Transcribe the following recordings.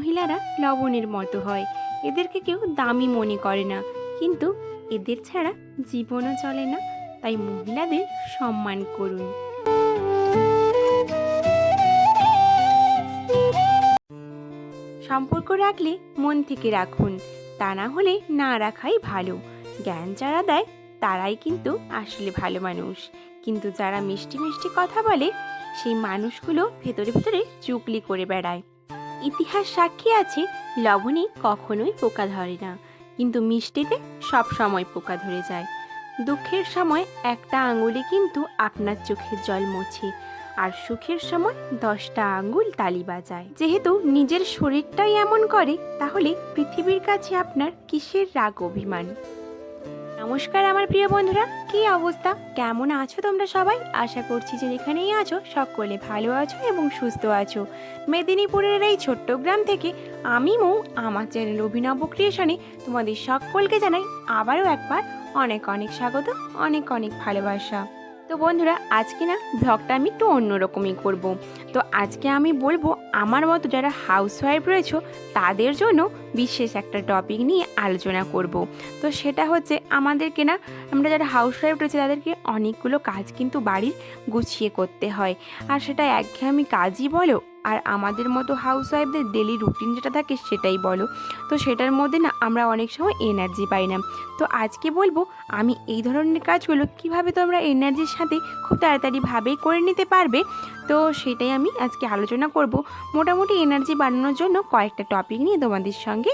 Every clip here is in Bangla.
মহিলারা লবণের মতো হয়। এদেরকে কেউ দামি মনে করে না। কিন্তু এদের ছাড়া জীবনও চলে না। তাই মহিলাদের সম্মান করুন। সম্পর্ক রাখলে মন থেকে রাখুন। তা না হলে না রাখাই ভালো। জ্ঞান যারা দেয়, তারাই কিন্তু আসলে ভালো মানুষ। কিন্তু যারা মিষ্টি মিষ্টি কথা বলে, সেই মানুষগুলো ভেতরে ভেতরে চুকলি করে বেড়ায়। ইতিহাস সাক্ষী আছে, লবণে কখনোই পোকা ধরে না। কিন্তু মিষ্টিতে সব সময় পোকা ধরে যায়। দুঃখের সময় একটা আঙুলে কিন্তু আপনার চোখের জল মোছে, আর সুখের সময় দশটা আঙুল তালি বাজায়। যেহেতু নিজের শরীরটাই এমন করে, তাহলে পৃথিবীর কাছে আপনার কিসের রাগ অভিমান? নমস্কার আমার প্রিয় বন্ধুরা, কি অবস্থা? কেমন আছো তোমরা সবাই? আশা করছি যে যেখানেই আছো, সকলে ভালো আছো এবং সুস্থ আছো। মেদিনীপুরের এই ছোট্ট গ্রাম থেকে আমি মৌ, আমার চ্যানেল অভিনব ক্রিয়েশনে তোমাদের সকলকে জানাই আবারও একবার অনেক অনেক স্বাগত, অনেক অনেক ভালোবাসা। তো বন্ধুরা, আজকে না ভ্লগটা আমি একটু অন্যরকমই করব। তো আজকে আমি বলব, আমার মতো যারা হাউস ওয়াইফ রয়েছে, তাদের জন্য বিশেষ একটা টপিক নিয়ে আলোচনা করব। তো সেটা হচ্ছে, আমাদেরকে না, আমরা যারা হাউস ওয়াইফ রয়েছে, তাদেরকে অনেকগুলো কাজ কিন্তু বাড়ির গুছিয়ে করতে হয়। আর সেটা একঘেয়েমি কাজই বলো আর আমাদের মতো হাউসওয়াইফদের ডেলি রুটিন যেটা থাকে সেটাই বলো। তো সেটার মধ্যে না আমরা অনেক সময় এনার্জি পাই না। তো আজকে বলব, আমি এই ধরনের কাজগুলো কীভাবে তোমরা এনার্জির সাথে খুব তাড়াতাড়িভাবেই করে নিতে পারবে, তো সেটাই আমি আজকে আলোচনা করব। মোটামুটি এনার্জি বাড়ানোর জন্য কয়েকটা টপিক নিয়ে তোমাদের সঙ্গে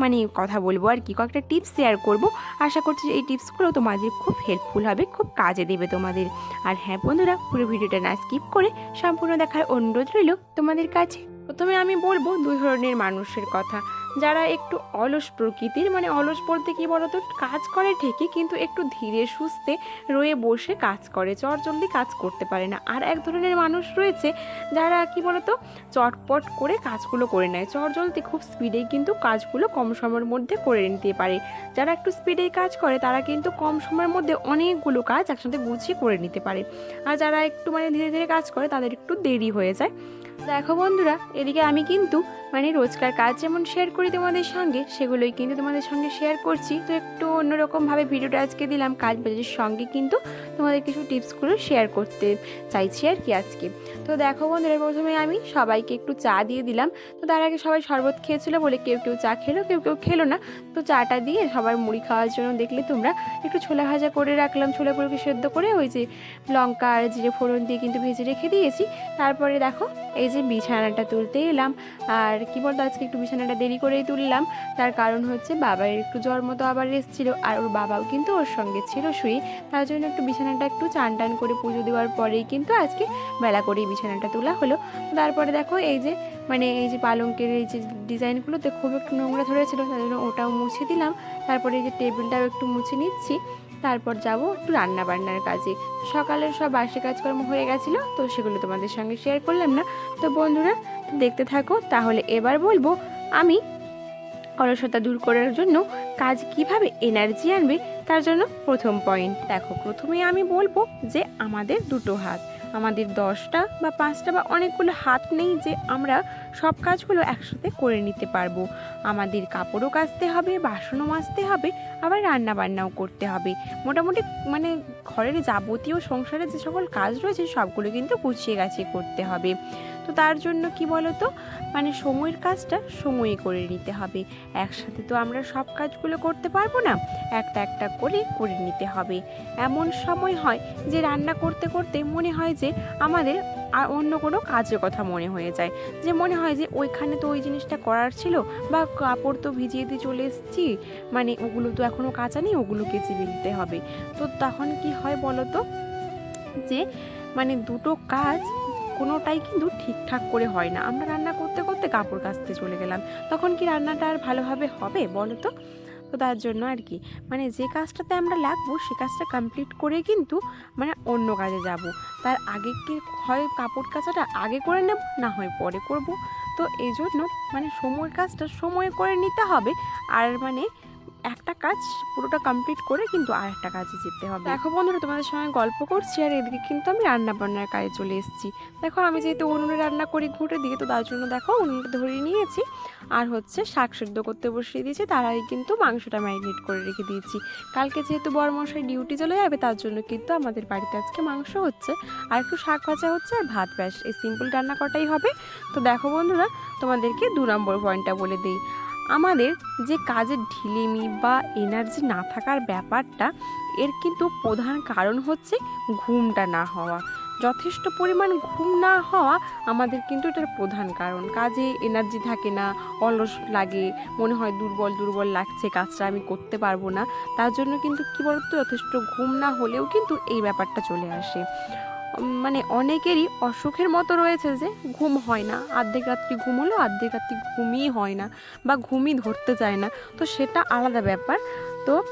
মানে কথা বলব আর কি, কয়েকটা টিপস শেয়ার করব। আশা করছি এই টিপসগুলো তোমাদের খুব হেল্পফুল হবে, খুব কাজে দেবে তোমাদের। আর হ্যাঁ বন্ধুরা, পুরো ভিডিওটা না স্কিপ করে সম্পূর্ণ দেখার অনুরোধ রইল তোমাদের কাছে? প্রথমে আমি বলব দুই ধরনের মানুষের কথা। যারা একটু অলস প্রকৃতির মানে অলস বলতে কি বলতো? কাজ করে ঠিকই, কিন্তু একটু ধীরে সুস্থে রয়ে বসে কাজ করে চট জলদি কাজ করতে পারে না। আর এক ধরনের মানুষ রয়েছে যারা কি বলতো? চটপট করে কাজগুলো করে নেয়। চট জলদি খুব স্পিডে কিন্তু কাজগুলো কম সময়ের মধ্যে করে নিতে পারে। যারা একটু স্পিডে কাজ করে, তারা কিন্তু কম সময়ের মধ্যে অনেকগুলো কাজ একসাথে গুছিয়ে করে নিতে পারে। আর যারা একটু মানে ধীরে ধীরে কাজ করে, তাদের একটু দেরি হয়ে যায়। দেখো বন্ধুরা, এদিকে আমি কিন্তু মানে রোজকার কাজ যেমন শেয়ার করি তোমাদের সঙ্গে, সেগুলোই কিন্তু তোমাদের সঙ্গে শেয়ার করছি। তো একটু অন্যরকমভাবে ভিডিওটা আজকে দিলাম। কাজ বাজের সঙ্গে কিন্তু তোমাদের কিছু টিপসগুলো শেয়ার করতে চাইছি আর কি আজকে। তো দেখো বন্ধুরা, প্রথমে আমি সবাইকে একটু চা দিয়ে দিলাম। তো তার আগে সবাই শরবত খেয়েছিল বলে কেউ কেউ চা খেলো, কেউ কেউ খেলো না। তো চাটা দিয়ে সবার মুড়ি খাওয়ার জন্য দেখলে তোমরা একটু ছোলা ভাজা করে রাখলাম, ছোলাগুলোকে সেদ্ধ করে ওই যে লঙ্কা আর জিরে ফোড়ন দিয়ে কিন্তু ভেজে রেখে দিয়েছি। তারপরে দেখো এই যে বিছানাটা তুলতে এলাম। আর কি বলতো, আজকে একটু বিছানাটা দেরি করেই তুললাম। তার কারণ হচ্ছে বাবার একটু জ্বর মতো আবার এসেছিল আর ওর বাবাও কিন্তু ওর সঙ্গে ছিল শুয়ে। তার জন্য একটু বিছানাটা একটু চান টান করে পুজো দেওয়ার পরেই কিন্তু আজকে বেলা করেই বিছানাটা তোলা হলো। তারপরে দেখো এই যে মানে এই যে পালঙ্কের এই যে ডিজাইনগুলোতে খুব একটু নোংরা ধরেছিল, তার জন্য ওটাও মুছে দিলাম। তারপরে এই যে টেবিলটাও একটু মুছে নিচ্ছি। তারপর যাব একটু রান্না বান্নার কাজে সকালের সব বাসি কাজকর্ম হয়ে গেছিল, তো সেগুলো তোমাদের সঙ্গে শেয়ার করলাম না। তো বন্ধুরা, দেখতে থাকো, তাহলে এবার বলব আমি অলসতা দূর করার জন্য কাজ কীভাবে এনার্জি আনবে, তার জন্য প্রথম পয়েন্ট দেখো, প্রথমে আমি বলব যে আমাদের দুটো হাত। আমাদের দশটা বা পাঁচটা বা অনেকগুলো হাত নেই যে আমরা সব কাজগুলো একসাথে করে নিতে পারব। আমাদের কাপড়ও কাচতে হবে, বাসনও মাজতে হবে, আবার রান্না বান্নাও করতে হবে। মোটামুটি মানে ঘরের যাবতীয় সংসারে যে সকল কাজ রয়েছে সবগুলো কিন্তু গুছিয়ে গাছিয়ে করতে হবে। তো তার জন্য কি বলতো? মানে সময়ের কাজটা সময়ে করে নিতে হবে। একসাথে তো আমরা সব কাজগুলো করতে পারব না, একটা একটা করে করে নিতে হবে। এমন সময় হয় যে রান্না করতে করতে মনে হয় যে আমাদের আর অন্য কোনো কাজের কথা মনে হয়ে যায়। যে মনে হয় যে ওইখানে তো ওই জিনিসটা করার ছিল, বা কাপড় তো ভিজিয়ে দিয়ে চলে এসেছি মানে ওগুলো তো এখনও কাঁচা নেই, ওগুলো কেচে দিতে হবে। তো তখন কি হয় বলো তো? যে মানে দুটো কাজ কোনোটাই কিন্তু ঠিকঠাক করে হয় না। আমরা রান্না করতে করতে কাপড় কাচতে চলে গেলাম। তখন কি রান্নাটা আর ভালোভাবে হবে বলো তো? তো তার জন্য আর কি। মানে যে কাজটাতে আমরা লাগবো, সে কাজটা কমপ্লিট করে কিন্তু মানে অন্য কাজে যাব। তার আগে কি হয় কাপড় কাচাটা আগে করে নেব, না হয় পরে করব? তো এই জন্য মানে সময়ের কাজটা সময় করে নিতে হবে। আর মানে একটা কাজ পুরোটা কমপ্লিট করে কিন্তু আর একটা কাজে যেতে হবে। দেখো বন্ধুরা, তোমাদের সঙ্গে গল্প করছি আর এদিকে কিন্তু আমি রান্না বান্নার কাজে চলে এসেছি। দেখো, আমি যেহেতু উনুনে রান্না করি ঘুটে দিকে তো তার জন্য দেখো উনুনটা ধরিয়ে নিয়েছি। আর হচ্ছে শাক সেদ্ধ করতে বসিয়ে দিয়েছি, তার আগে কিন্তু মাংসটা ম্যারিনেট করে রেখে দিয়েছি। কালকে যেহেতু বড় মশাই ডিউটি চলে যাবে, তার জন্য কিন্তু আমাদের বাড়িতে আজকে মাংস হচ্ছে। আর একটু শাক ভাজা হচ্ছে আর ভাত ব্যাস, এই সিম্পল রান্না করাটাই হবে। তো দেখো বন্ধুরা, তোমাদেরকে দু নম্বর পয়েন্টটা বলে দিই। আমাদের যে কাজের ঢিলেমি বা এনার্জি না থাকার ব্যাপারটা, এর কিন্তু প্রধান কারণ হচ্ছে ঘুমটা না হওয়া। যথেষ্ট পরিমাণ ঘুম না হওয়া আমাদের কিন্তু এটার প্রধান কারণ। কাজে এনার্জি থাকে না, অলস লাগে, মনে হয় দুর্বল দুর্বল লাগছে, কাজটা আমি করতে পারব না। তার জন্য কিন্তু কী বলতো, যথেষ্ট ঘুম না হলেও কিন্তু এই ব্যাপারটা চলে আসে। মানে অনেকেরই অসুখের মতো রয়েছে যে ঘুম হয় না। অর্ধেক রাত্রি ঘুম অর্ধেক রাত্রি ঘুমই হয় না বা ঘুমই ধরতে চায় না। তো সেটা আলাদা ব্যাপার। তো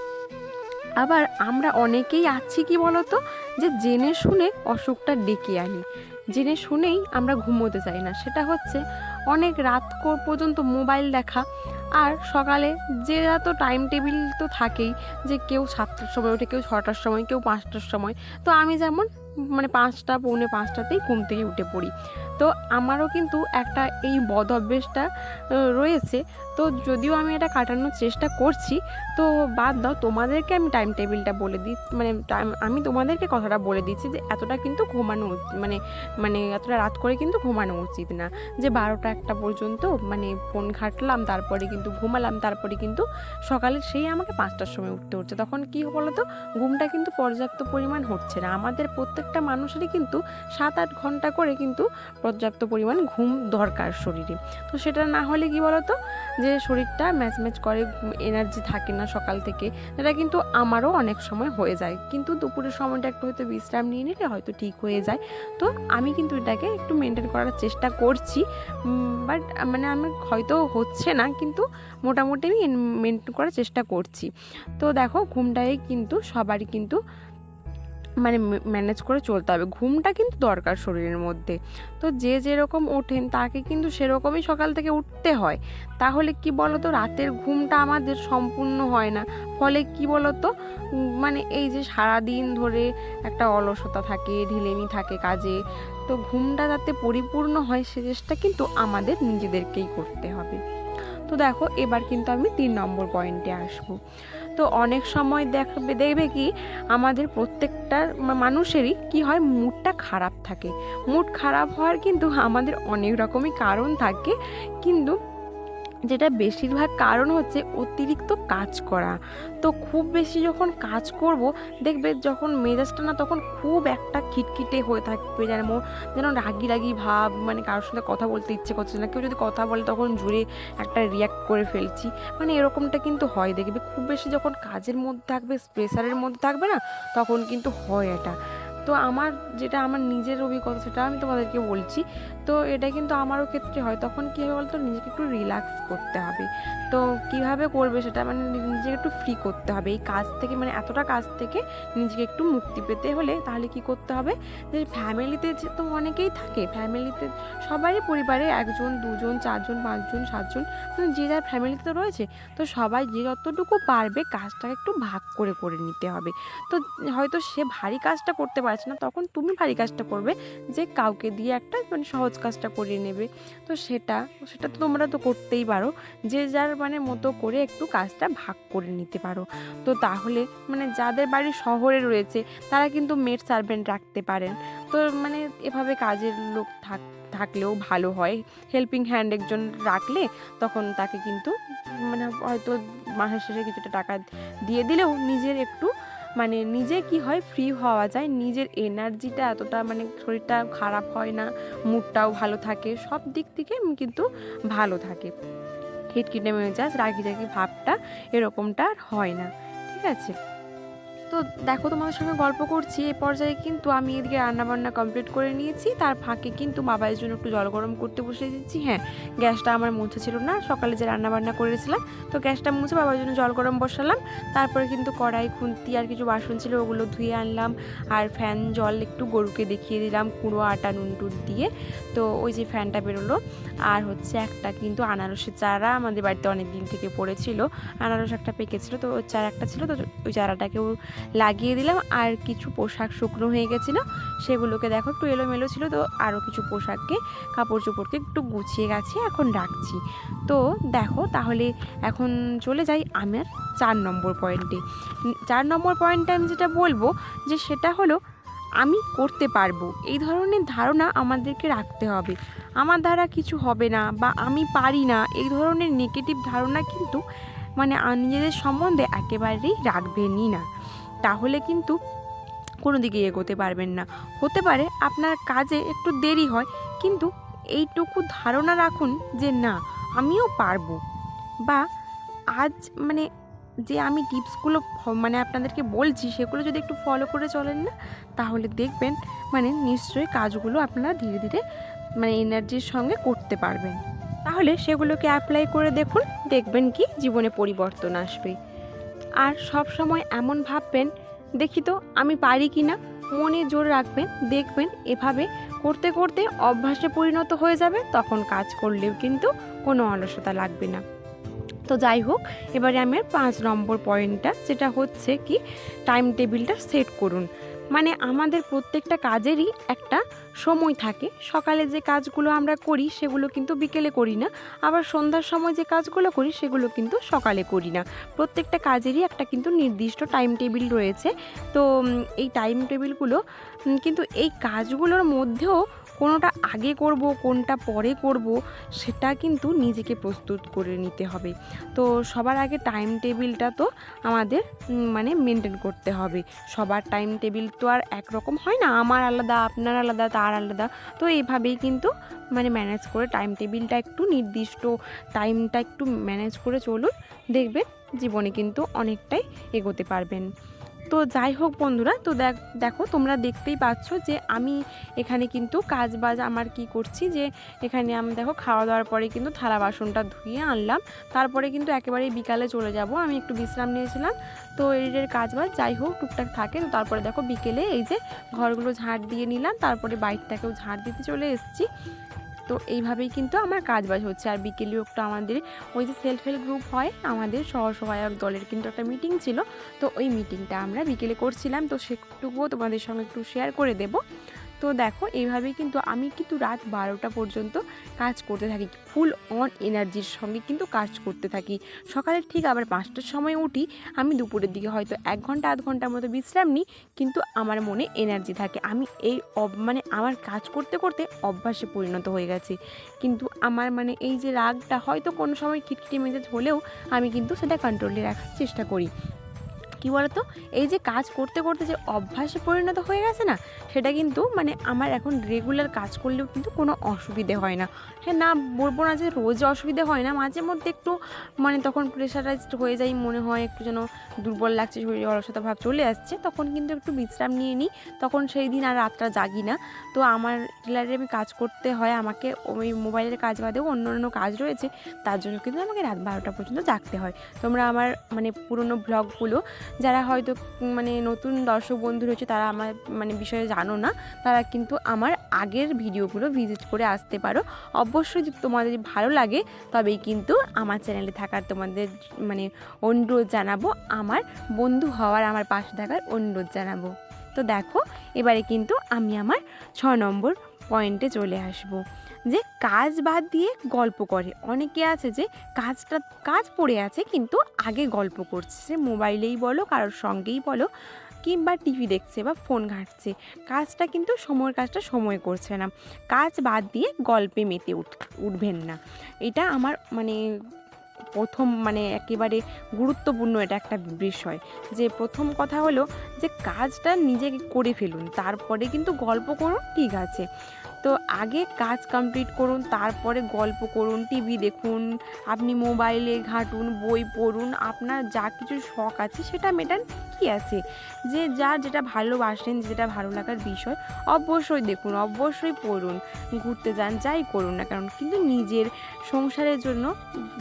আবার আমরা অনেকেই আছি কি বলতো? যে জেনে শুনে অসুখটা ডেকে আনি। জেনে শুনেই আমরা ঘুমোতে চাই না। সেটা হচ্ছে অনেক রাত পর্যন্ত মোবাইল দেখা আর সকালে যে তো টাইম টেবিল তো থাকেই যে কেউ সাতটার সময় ওঠে, কেউ ছটার সময়, কেউ পাঁচটার সময়। তো আমি যেমন মানে পাঁচটা পৌনে পাঁচটাতেই ঘুম থেকে উঠে পড়ি। তো আমারও কিন্তু একটা এই বদ অভ্যেসটা রয়েছে। তো যদিও আমি এটা কাটানোর চেষ্টা করছি, তো বাদ দাও, তোমাদেরকে আমি টাইম টেবিলটা বলে দিই মানে টাইম- আমি তোমাদেরকে কথাটা বলে দিচ্ছি যে এতটা কিন্তু ঘুমানো মানে মানে এতটা রাত করে কিন্তু ঘুমানো উচিত না। যে বারোটা একটা পর্যন্ত মানে ফোন ঘাটলাম, তারপরে কিন্তু ঘুমালাম, তারপরে কিন্তু সকালে সেই আমাকে পাঁচটার সময় উঠতে হচ্ছে। তখন কি বলো তো ঘুমটা কিন্তু পর্যাপ্ত পরিমাণ হচ্ছে না। আমাদের প্রত্যেকটা মানুষেরই কিন্তু সাত আট ঘণ্টা করে কিন্তু পর্যাপ্ত পরিমাণ ঘুম দরকার শরীরে। তো সেটা না হলে কি বলতো? যে শরীরটা ম্যাচ ম্যাচ করে এনার্জি থাকে না সকাল থেকে এটা কিন্তু আমারও অনেক সময় হয়ে যায়। কিন্তু দুপুরের সময়টা একটু হয়তো বিশ্রাম নিয়ে নিলে হয়তো ঠিক হয়ে যায়। তো আমি কিন্তু এটাকে একটু মেনটেন করার চেষ্টা করছি বাট মানে আমি হয়তো হচ্ছে না, কিন্তু মোটামুটি আমি মেনটেন করার চেষ্টা করছি। তো দেখো, ঘুমটাই কিন্তু সবারই কিন্তু মানে ম্যানেজ করে চলতে হবে। ঘুমটা কিন্তু দরকার শরীরের মধ্যে। তো যে যেরকম ওঠেন, তাকে কিন্তু সেরকমই সকাল থেকে উঠতে হয়। তাহলে কি বলতো, রাতের ঘুমটা আমাদের সম্পূর্ণ হয় না। ফলে কি বলতো মানে এই যে সারা দিন ধরে একটা অলসতা থাকে, ঢিলেমি থাকে কাজে, তো ঘুমটা যাতে পরিপূর্ণ হয়, সে চেষ্টা কিন্তু আমাদের নিজেদেরকেই করতে হবে। তো দেখো, এবার কিন্তু আমি তিন নম্বর পয়েন্টে আসব। তো অনেক সময় দেখবে দেখবে কি, আমাদের প্রত্যেকটা মানুষেরই কি হয় মুডটা খারাপ থাকে। মুড খারাপ হওয়ার কিন্তু আমাদের অনেক রকমই কারণ থাকে। কিন্তু যেটা বেশিরভাগ কারণ হচ্ছে অতিরিক্ত কাজ করা। তো খুব বেশি যখন কাজ করব, দেখবে যখন মেজাজটা না তখন খুব একটা খিটখিটে হয়ে থাকবে যেন যেন রাগি রাগি ভাব মানে কারোর সাথে কথা বলতে ইচ্ছে করছে না। কেউ যদি কথা বলে তখন জুড়ে একটা রিয়াক্ট করে ফেলছি। মানে এরকমটা কিন্তু হয়, দেখবে খুব বেশি যখন কাজের মধ্যে থাকবে প্রেশারের মধ্যে থাকবে না, তখন কিন্তু হয় এটা। তো আমার যেটা, আমার নিজের অভিজ্ঞতা সেটা আমি তোমাদেরকে বলছি তো এটা কিন্তু আমারও ক্ষেত্রে হয়। তখন কী হবে বলতো? নিজেকে একটু রিল্যাক্স করতে হবে। তো কীভাবে করবে সেটা মানে নিজেকে একটু ফ্রি করতে হবে। এই কাজ থেকে মানে এতটা কাজ থেকে নিজেকে একটু মুক্তি পেতে হলে তাহলে কি করতে হবে? যে ফ্যামিলিতে যে তো অনেকেই থাকে। ফ্যামিলিতে সবারই পরিবারে একজন, দুজন, চারজন, পাঁচজন, সাতজন। মানে যে যার ফ্যামিলিতে তো রয়েছে, তো সবাই যে যতটুকু পারবে কাজটাকে একটু ভাগ করে করে নিতে হবে। তো হয়তো সে ভারী কাজটা করতে পারছে না, তখন তুমি ভারী কাজটা করবে যে কাউকে দিয়ে একটা মানে সহজ কাজটা করিয়ে নেবে। তো সেটা সেটা তো তোমরা তো করতেই পারো। যে যার মানে মতো করে একটু কাজটা ভাগ করে নিতে পারো। তো তাহলে মানে যাদের বাড়ি শহরে রয়েছে, তারা কিন্তু মেড সার্ভেন্ট রাখতে পারেন। তো মানে এভাবে কাজের লোক থাক, থাকলেও ভালো হয়। হেল্পিং হ্যান্ড একজন রাখলে তখন তাকে কিন্তু মানে হয়তো মাসের শেষে কিছুটা টাকা দিয়ে দিলেও নিজের একটু মানে নিজে কি হয় ফ্রি হওয়া যায়, নিজের এনার্জিটা এতটা মানে শরীরটা খারাপ হয় না মুডটাও ভালো থাকে, সব দিক থেকে কিন্তু ভালো থাকে। খিটখিটে মেজাজ রাগি রাগি ভাবটা এরকমটা আর হয় না, ঠিক আছে? তো দেখো তোমাদের সঙ্গে গল্প করছি, এ পর্যায়ে কিন্তু আমি এদিকে রান্নাবান্না কমপ্লিট করে নিয়েছি, তার ফাঁকে কিন্তু বাবাইয়ের জন্য একটু জল গরম করতে বসে দিচ্ছি। হ্যাঁ গ্যাসটা আমার মুছে ছিল না, সকালে যে রান্নাবান্না করেছিলাম, তো গ্যাসটা মুছে বাবার জন্য জল গরম বসালাম, তারপরে কিন্তু কড়াই, খুন্তি আর কিছু বাসন ছিল ওগুলো ধুয়ে আনলাম, আর ফ্যান, জল একটু গরুকে দেখিয়ে দিলাম, কুড়ো, আটা, নুন টুন দিয়ে, তো ওই যে ফ্যানটা বেরোলো, আর হচ্ছে একটা কিন্তু আনারসের চারা আমাদের বাড়িতে অনেক দিন থেকে পড়েছিল, আনারস একটা পেকেছিল, তো ওই চারা একটা ছিল, তো ওই চারাটাকেও লাগিয়ে দিলাম। আর কিছু পোশাক শুকনো হয়ে গেছিল, সেগুলোকে দেখো একটু এলোমেলো ছিল, তো আরও কিছু পোশাককে কাপড় চোপড়কে একটু গুছিয়ে গেছি এখন রাখছি। তো দেখো, তাহলে এখন চলে যাই আমার চার নম্বর পয়েন্টে। চার নম্বর পয়েন্টে আমি যেটা বলব, যে সেটা হলো, আমি করতে পারব। এই ধরনের ধারণা আমাদেরকে রাখতে হবে। আমার দ্বারা কিছু হবে না বা আমি পারি না, এই ধরনের নেগেটিভ ধারণা কিন্তু মানে নিজেদের সম্বন্ধে একেবারেই রাখবেনই না। তাহলে কিন্তু কোনো দিকে এগোতে পারবেন না। হতে পারে আপনার কাজে একটু দেরি হয়, কিন্তু এইটুকু ধারণা রাখুন যে না, আমিও পারব। বা আজ মানে যে আমি টিপসগুলো মানে আপনাদেরকে বলছি, সেগুলো যদি একটু ফলো করে চলেন না, তাহলে দেখবেন মানে নিশ্চয়ই কাজগুলো আপনারা ধীরে ধীরে মানে এনার্জির সঙ্গে করতে পারবেন। তাহলে সেগুলোকে অ্যাপ্লাই করে দেখুন, দেখবেন কি জীবনে পরিবর্তন আসবে। আর সব সময় এমন ভাববেন, দেখি তো, আমি পারি কি না? মনে জোর রাখবেন, দেখবেন এভাবে করতে করতে অভ্যাসে পরিণত হয়ে যাবে, তখন কাজ করলেও কিন্তু কোনো অলসতা লাগবে না। তো যাই হোক, এবারে আমি পাঁচ নম্বর পয়েন্টটা যেটা হচ্ছে কি টাইম টেবিলটা সেট করুন। মানে আমাদের প্রত্যেকটা কাজেরই একটা সময় থাকে। সকালে যে কাজগুলো আমরা করি, সেগুলো কিন্তু বিকেলে করি না। আবার সন্ধ্যার সময় যে কাজগুলো করি, সেগুলো কিন্তু সকালে করি না। প্রত্যেকটা কাজেরই একটা কিন্তু নির্দিষ্ট টাইম টেবিল রয়েছে। তো এই টাইম টেবিলগুলো কিন্তু এই কাজগুলোর মধ্যেও কোনোটা আগে করব, কোনটা পরে করব, সেটা কিন্তু নিজেকে প্রস্তুত করে নিতে হবে। তো সবার আগে টাইম টেবিলটা তো আমাদের মানে মেনটেন করতে হবে। সবার টাইম টেবিল তো আর একরকম হয় না, আমার আলাদা, আপনার আলাদা, তার আলাদা। তো এইভাবেই কিন্তু মানে ম্যানেজ করে টাইম টেবিলটা একটু নির্দিষ্ট টাইমটা একটু ম্যানেজ করে চলুন, দেখবেন জীবনে কিন্তু অনেকটাই এগোতে পারবেন। তো যাই হোক বন্ধুরা, তো দেখ তোমরা দেখতেই পাচ্ছ যে আমি এখানে কিন্তু কাজ বাজ আমার কি করছি যে এখানে আমি দেখো খাওয়া দাওয়ার পরে কিন্তু থালা বাসনটা ধুয়ে আনলাম। তারপরে কিন্তু একেবারে বিকালে চলে যাব। আমি একটু বিশ্রাম নিয়েছিলাম। তো এর কাজ বাজ যাই হোক টুকটাক থাকে, তো তারপরে দেখো বিকেলে এই যে ঘরগুলো ঝাড় দিয়ে নিলাম। তারপরে বাইকটাকেও ঝাড় দিতে চলে এসেছি। তো এইভাবেই কিন্তু আমার কাজ বাজ হচ্ছে। আর বিকেলে একটু আমাদের ওই যে সেলফ হেল্প গ্রুপ হয়, আমাদের সহসহায়ক দলের কিন্তু একটা মিটিং ছিল। তো ওই মিটিংটা আমরা বিকেলে করছিলাম। তো সেটুকুও তোমাদের সঙ্গে একটু শেয়ার করে দেব। তো দেখো এইভাবে কিন্তু আমি কিন্তু রাত বারোটা পর্যন্ত কাজ করতে থাকি। ফুল অন এনার্জির সঙ্গে কিন্তু কাজ করতে থাকি। সকালে ঠিক আবার পাঁচটার সময় উঠি, আমি দুপুরের দিকে হয়তো এক ঘণ্টা, আধ ঘণ্টার মতো বিশ্রাম নিই, কিন্তু আমার মনে এনার্জি থাকে। আমি এই মানে আমার কাজ করতে করতে অভ্যাসে পরিণত হয়ে গেছে। কিন্তু আমার মানে এই যে রাগটা হয়তো কোনো সময় খিটখিটি মেজাজ হলেও আমি কিন্তু সেটা কন্ট্রোলে রাখার চেষ্টা করি। কী বলতো? এই যে কাজ করতে করতে যে অভ্যাসে পরিণত হয়ে গেছে না, সেটা কিন্তু মানে আমার এখন রেগুলার কাজ করলেও কিন্তু কোনো অসুবিধে হয় না। হ্যাঁ না বলব না যে রোজ অসুবিধে হয় না, মাঝে মধ্যে একটু মানে তখন প্রেশারাইজড হয়ে যাই, মনে হয় একটু যেন দুর্বল লাগছে, শরীরে অলসতা ভাব চলে আসছে, তখন কিন্তু একটু বিশ্রাম নিয়ে নিই। তখন সেই দিন আর রাতটা জাগি না। তো আমার টেলারে আমি কাজ করতে হয়, আমাকে ওই মোবাইলের কাজ বাদেও অন্য অন্য কাজ রয়েছে, তার জন্য কিন্তু আমাকে রাত বারোটা পর্যন্ত জাগতে হয়। তোমরা আমার মানে পুরনো ব্লগগুলো যারা হয়তো মানে নতুন দর্শক বন্ধু রয়েছে, তারা আমার মানে বিষয়ে জানো না, তারা কিন্তু আমার আগের ভিডিওগুলো ভিজিট করে আসতে পারো। অবশ্যই তোমাদের ভালো লাগে, তবেই কিন্তু আমার চ্যানেলে থাকার তোমাদের মানে অনুরোধ জানাব, আমার বন্ধু হওয়ার, আমার পাশে থাকার অনুরোধ জানাব। তো দেখো, এবারে কিন্তু আমি আমার ছ নম্বর পয়েন্টে চলে আসব। যে কাজ বাদ দিয়ে গল্প করে। অনেকে আছে যে কাজটা, কাজ পড়ে আছে কিন্তু আগে গল্প করছে। সে মোবাইলেই বলো, কারোর সঙ্গেই বলো, কিংবা টিভি দেখছে বা ফোন ঘাঁটছে। কাজটা কিন্তু সময়ের কাজটা সময় করছে না। কাজ বাদ দিয়ে গল্পে মেতে উঠ, উঠবেন না। এটা আমার মানে প্রথম মানে একেবারে গুরুত্বপূর্ণ এটা একটা বিষয়। যে প্রথম কথা হলো যে কাজটা নিজেকে করে ফেলুন, তারপরে কিন্তু গল্প করুন, ঠিক আছে। তো আগে কাজ কমপ্লিট করুন, তারপরে গল্প করুন টিভি দেখুন, আপনি মোবাইলে ঘাঁটুন, বই পড়ুন, আপনার যা কিছু শখ আছে সেটা মেটান কি আছে? যে যার যেটা ভালোবাসেন যেটা ভালো লাগার বিষয়, অবশ্যই দেখুন, অবশ্যই পড়ুন, ঘুরতে যান, যাই করুন না কারণ কিন্তু নিজের সংসারের জন্য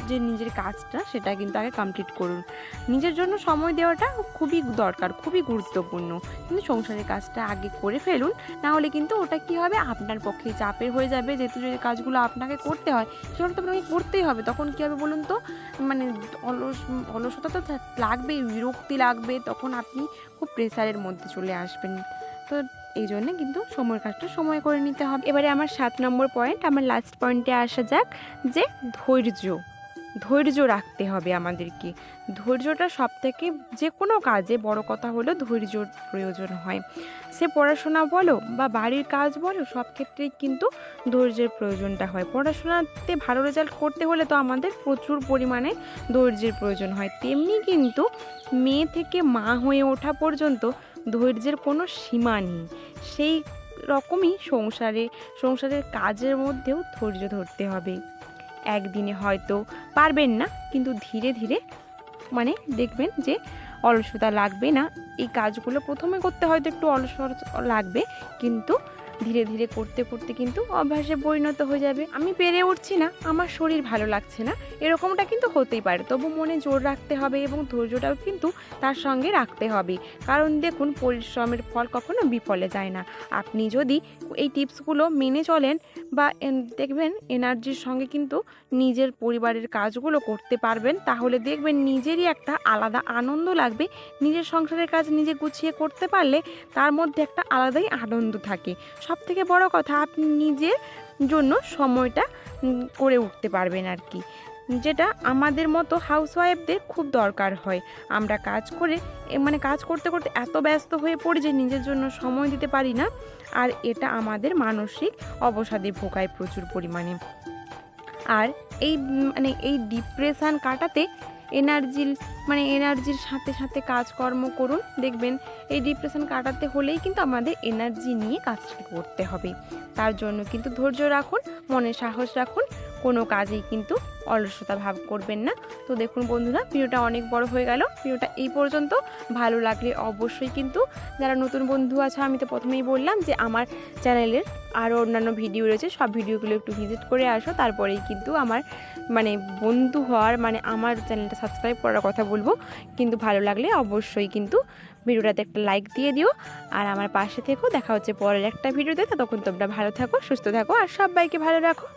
যে নিজের কাজটা সেটা কিন্তু আগে কমপ্লিট করুন। নিজের জন্য সময় দেওয়াটা খুবই দরকার, খুবই গুরুত্বপূর্ণ। কিন্তু সংসারের কাজটা আগে করে ফেলুন নাহলে কিন্তু ওটা কি হবে? আপনার পক্ষে চাপের হয়ে যাবে। যেহেতু যে কাজগুলো আপনাকে করতে হয়, সেগুলো তো আপনাকে করতেই হবে। তখন কী হবে বলুন তো? মানে অলস, অলসতা তো লাগবে লাগবেই, বিরক্তি লাগবে। তখন আপনি খুব প্রেসারের মধ্যে চলে আসবেন। তো এই জন্যে কিন্তু সময়ের কাজটা সময় করে নিতে হবে। এবারে আমার সাত নম্বর পয়েন্ট আমার লাস্ট পয়েন্টে আসা যাক যে ধৈর্য। ধৈর্য রাখতে হবে আমাদেরকে। ধৈর্যটা সব থেকে যে কোনো কাজে বড় কথা হলো ধৈর্যর প্রয়োজন হয়। সে পড়াশোনা বলো বা বাড়ির কাজ বলো সব ক্ষেত্রেই কিন্তু ধৈর্যের প্রয়োজনটা হয়। পড়াশোনাতে ভালো রেজাল্ট করতে হলে তো আমাদের প্রচুর পরিমাণে ধৈর্যের প্রয়োজন হয়। তেমনি কিন্তু মেয়ে থেকে মা হয়ে ওঠা পর্যন্ত ধৈর্যের কোনো সীমা নেই। সেই রকমই সংসারে, সংসারের কাজের মধ্যেও ধৈর্য ধরতে হবে। একদিনে হয়তো পারবেন না, কিন্তু ধীরে ধীরে মানে দেখবেন যে অলসতা লাগবে না। এই কাজগুলো প্রথমে করতে হয়তো একটু অলস লাগবে, কিন্তু ধীরে ধীরে করতে করতে কিন্তু অভ্যাসে পরিণত হয়ে যাবে। আমি পেরে উঠছি না, আমার শরীর ভালো লাগছে না, এরকমটা কিন্তু হতেই পারে। তবু মনে জোর রাখতে হবে এবং ধৈর্যটাও কিন্তু তার সঙ্গে রাখতে হবে। কারণ দেখুন, পরিশ্রমের ফল কখনো বিফলে যায় না। আপনি যদি এই টিপসগুলো মেনে চলেন বা দেখবেন এনার্জির সঙ্গে কিন্তু নিজের পরিবারের কাজগুলো করতে পারবেন, তাহলে দেখবেন নিজেরই একটা আলাদা আনন্দ লাগবে। নিজের সংসারের কাজ নিজে গুছিয়ে করতে পারলে তার মধ্যে একটা আলাদাই আনন্দ থাকে। সব থেকে বড় কথা, আপনি নিজের জন্য সময়টা করে উঠতে পারবেন আর কি যেটা আমাদের মতো হাউসওয়াইফদের খুব দরকার হয়। আমরা কাজ করে মানে কাজ করতে করতে এত ব্যস্ত হয়ে পড়ি যে নিজের জন্য সময় দিতে পারি না। আর এটা আমাদের মানসিক অবসাদে ভোগায় প্রচুর পরিমাণে। আর এই মানে এই ডিপ্রেশান কাটাতে এনার্জির মানে এনার্জির সাথে সাথে কাজকর্ম করুন। দেখবেন এই ডিপ্রেশন কাটাতে হলেই কিন্তু আমাদের এনার্জি নিয়ে কাজটা করতে হবে। তার জন্য কিন্তু ধৈর্য রাখুন মনে সাহস রাখুন কোনো কাজেই কিন্তু অলসতা ভাব করবেন না। তো দেখুন বন্ধুরা, ভিডিওটা অনেক বড় হয়ে গেল। ভিডিওটা এই পর্যন্ত। ভালো লাগলে অবশ্যই কিন্তু যারা নতুন বন্ধু আছে, আমি তো প্রথমেই বললাম যে আমার চ্যানেলের আরও অন্যান্য ভিডিও রয়েছে, সব ভিডিওগুলো একটু ভিজিট করে আসো। তারপরেই কিন্তু আমার মানে বন্ধু হওয়ার মানে আমার চ্যানেলটা সাবস্ক্রাইব করার কথা বলব। কিন্তু ভালো লাগলে অবশ্যই কিন্তু ভিডিওটাতে একটা লাইক দিয়ে দিও। আর আমার পাশে থেকো। দেখা হচ্ছে পরের একটা ভিডিওতে। ততক্ষণ তোমরা ভালো থাকো, সুস্থ থাকো, আর সবাইকে ভালো রাখো।